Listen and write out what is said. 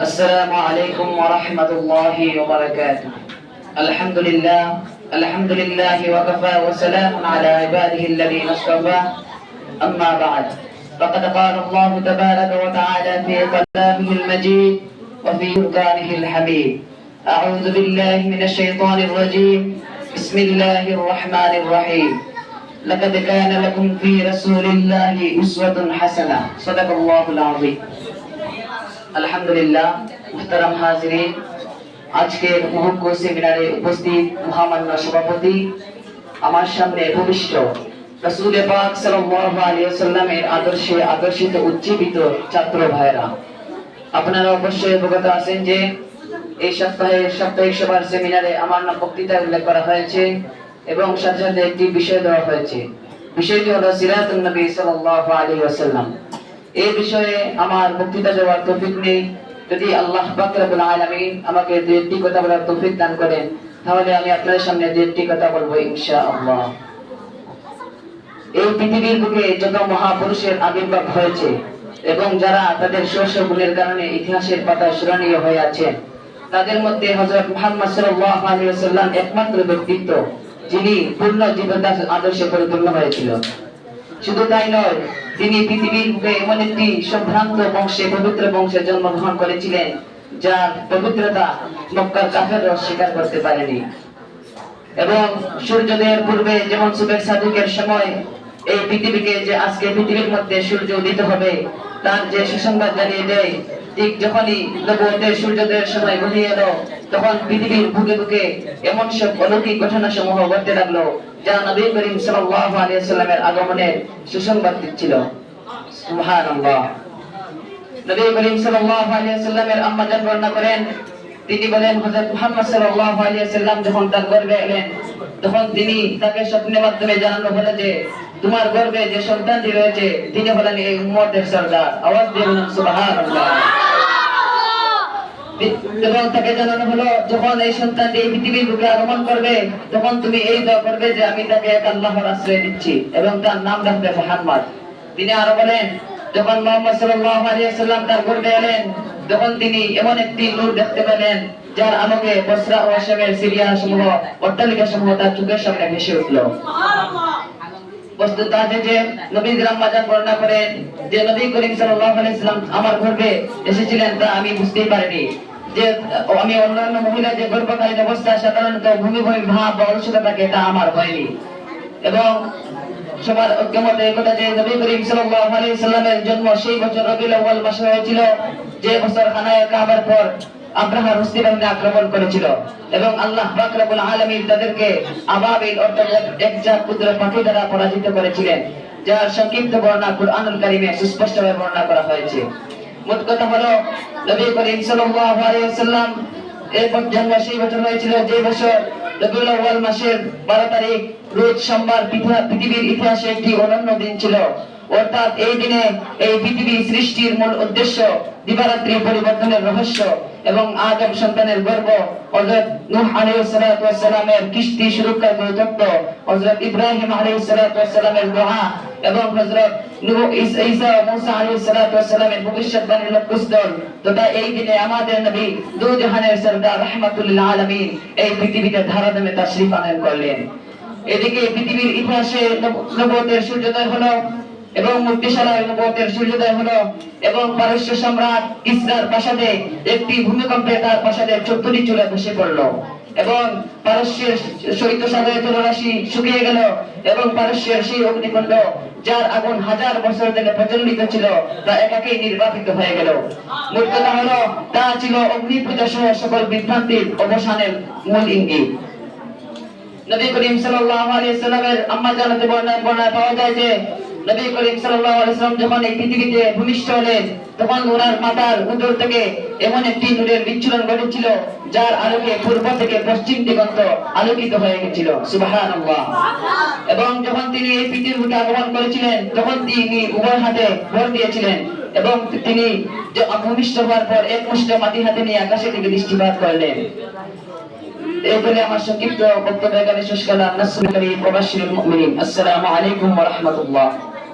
السلام عليكم ورحمة الله وبركاته. الحمد لله الحمد لله وكفى وسلام على عباده الذين اصطفى. أما بعد فقد قال الله تبارك وتعالى في كلامه المجيد وفي فرقانه الحميد. أعوذ بالله من الشيطان الرجيم. بسم الله الرحمن الرحيم. لقد كان لكم في رسول الله أسوة حسنة. صدق الله العظيم. আলহামদুলিল্লাহ, মুহতারাম হাজিরিন। আজকের মুহুর্ক সেমিনারে উপস্থিত মহামান্য সভাপতি, আমার সামনে আপনারা অবশ্যই এই সপ্তাহে এবং বিষয় বিষয়টি হলো সিরাতুন নবী সাল্লাল্লাহু আলাইহি ওয়াসাল্লাম। এই বিষয়ে আমার বক্তৃতা দেওয়ার তৌফিক নেই। যদি আল্লাহ পাক রব্বুল আলামিন আমাকে দু একটি কথা বলার তৌফিক দান করেন, তাহলে আমি আপনাদের সামনে দু একটি কথা বলব ইনশাআল্লাহ। এই পৃথিবীর বুকে যত মহাপুরুষের আবির্ভাব হয়েছে এবং যারা তাদের গুণের কারণে ইতিহাসের স্মরণীয় হয়ে আছেন তাদের মধ্যে হযরত মুহাম্মদ আলাইহি ওয়াসাল্লাম একমাত্র ব্যক্তিত্ব যিনি পূর্ণ জীবন আদর্শে পরিপূর্ণ হয়েছিল। শুধু তাই নয় তিনি পৃথিবীর বুকে এমন একটি সম্ভ্রান্ত বংশে, পবিত্র বংশে জন্মগ্রহণ করেছিলেন, যার পবিত্রতা মক্কার কাফেররা স্বীকার করতে পারেনি। এবং সূর্যোদয়ের পূর্বে যেমন সুবের সাদিকের সময়, এই পৃথিবীকে যে আজকে পৃথিবীর মধ্যে সূর্য উদিত হবে, তার যে সুসংবাদ জানিয়ে দেয়, ঠিক যখনই নবুয়তের সূর্যোদয়ের সময় ঘনিয়ে এলো, তখন পৃথিবীর বুকে বুকে এমন সব অলৌকিক ঘটনা সমূহ ঘটতে লাগল। যা নবী করিম সাল্লাল্লাহু আলাইহি সাল্লামের আগমনের সুসংবাদ দিচ্ছিল। সুবহানাল্লাহ। নবী করিম সাল্লাল্লাহু আলাইহি সাল্লামের আম্মা বর্ণনা করেন, তিনি বলেন, হযরত মুহাম্মদ সাল্লাল্লাহু আলাইহি সাল্লাম যখন তার গর্ভে এলেন, তখন তিনি তাকে স্বপ্নের মাধ্যমে জানানো হলো যে, তোমার গর্ভে যে সন্তানটি রয়েছে, তিনি হলেন এই উম্মতের সরদার। আওয়াজ দিয়ে বলুন, সুবহানাল্লাহ। এবং তাকে জানানো হলো যখন এই সন্তানটি এই পৃথিবীর বুকে আগমন করবে, তখন তুমি এই দোয়া করবে যে আমি তাকে এক আল্লাহর আশ্রয় দিচ্ছি এবং তার নাম রাখবে মোহাম্মদ। তিনি আরও বলেন, যখন মোহাম্মদ সাল্লাল্লাহু আলাইহি সাল্লাম তার এলেন, তখন তিনি এমন একটি নূর দেখতে পেলেন, যার আলোকে বসরা ও আসামের সিরিয়া সমূহ অট্টালিকা সমূহ তার চোখের সামনে ভেসে উঠল। বস্তুত আছে যে, নবী বর্ণনা করেন, যে নবী করিম সাল্লাল্লাহু আলাইহি আমার গর্ভে এসেছিলেন তা আমি বুঝতেই পারিনি। যে আমি অন্যান্য মহিলা যে গর্ভকালীন অবস্থা, সাধারণত ভূমি ভূমি ভাব বা অলসতা থাকে, তা আমার হয়নি। এবং সবার ঐক্যমত এই কথা যে নবী করিম সাল্লাল্লাহু আলাইহি সাল্লামের জন্ম, সেই বছর রবিউল আউয়াল মাসে হয়েছিল, যে বছর খানায় কাবার পর আব্রাহা রুস্তি বাহিনী আক্রমণ করেছিল। এবং আল্লাহ পাক তাদেরকে আবাবিল অর্থাৎ পুত্র পাখি দ্বারা পরাজিত করেছিলেন, যার সংক্ষিপ্ত বর্ণনা সুস্পষ্টভাবে বর্ণনা করা হয়েছে। মোট হলো নবী করিম সাল্লাল্লাহু আলাইহি ওয়াসাল্লাম বছর হয়েছিল। যে বছর রবিউল আউয়াল মাসের 12 তারিখ, রোজ সোমবার পৃথিবীর ইতিহাসে একটি অনন্য দিন ছিল। অর্থাৎ এই দিনে এই পৃথিবী সৃষ্টির মূল উদ্দেশ্য দিবারাত্রি পরিবর্তনের রহস্য এবং আদম সন্তানের গর্ব। হযরত নূহ আলাইহিস সালামের কিস্তি সুরক্ষার তত্ত্ব, হযরত ইব্রাহিম আলাইহিস সালামের দোয়া এবং হযরত নূহ ঈসা মুসা আলাইহিস সালামের লক্ষ্যস্থল। তথা এই দিনে আমাদের নবী দু জাহানের সরদার এই পৃথিবীতে ধারাদমে তাশরীফ আনয়ন করলেন। এদিকে পৃথিবীর ইতিহাসে নবুয়তের সূর্যোদয় হলো এবং মূর্তিশালায় নবুয়তের সূর্যোদয় হলো এবং পারস্য সম্রাট ইসরার প্রাসাদে একটি ভূমিকম্পে তার প্রাসাদের চতুর্থী চূড়া ধসে পড়ল। এবং পারস্যের শৈত্য সাগরের জলরাশি শুকিয়ে গেল এবং পারস্যের সেই অগ্নিকুণ্ড, যার আগুন হাজার বছর ধরে প্রজ্বলিত ছিল তা একাকেই নির্বাপিত হয়ে গেল। মূল কথা হলো, তা ছিল অগ্নি পূজা সহ সকল বিভ্রান্তির অবসানের মূল ইঙ্গিত। নবী করিম সাল্লাল্লাহু আলাইহি সাল্লামের আম্মা জানাতে বর্ণনা পাওয়া যায় যে নবী করিম সাল্লাল্লাহু আলাইহি সাল্লাম যখন এই পৃথিবীতে ভূমিষ্ঠ হলেন, তখন ওনার মাথার উদর থেকে এমন একটি নূরের বিচ্ছুরণ ঘটেছিল, যার আলোকে পূর্ব থেকে পশ্চিম দিগন্ত আলোকিত হয়ে গেছিল। সুবহানাল্লাহ। এবং যখন তিনি এই পৃথিবীর বুকে আগমন করেছিলেন, তখন তিনি উভয় হাতে ভর দিয়েছিলেন এবং তিনি ভূমিষ্ঠ হওয়ার পর এক মুষ্ঠ মাটি হাতে নিয়ে আকাশের দিকে দৃষ্টিপাত করলেন। এই বলে আমার সংক্ষিপ্ত বক্তব্য এখানে শেষ করলাম। করিম ওয়া মুমিনিন। আসসালামু আলাইকুম ওয়া রাহমাতুল্লাহ।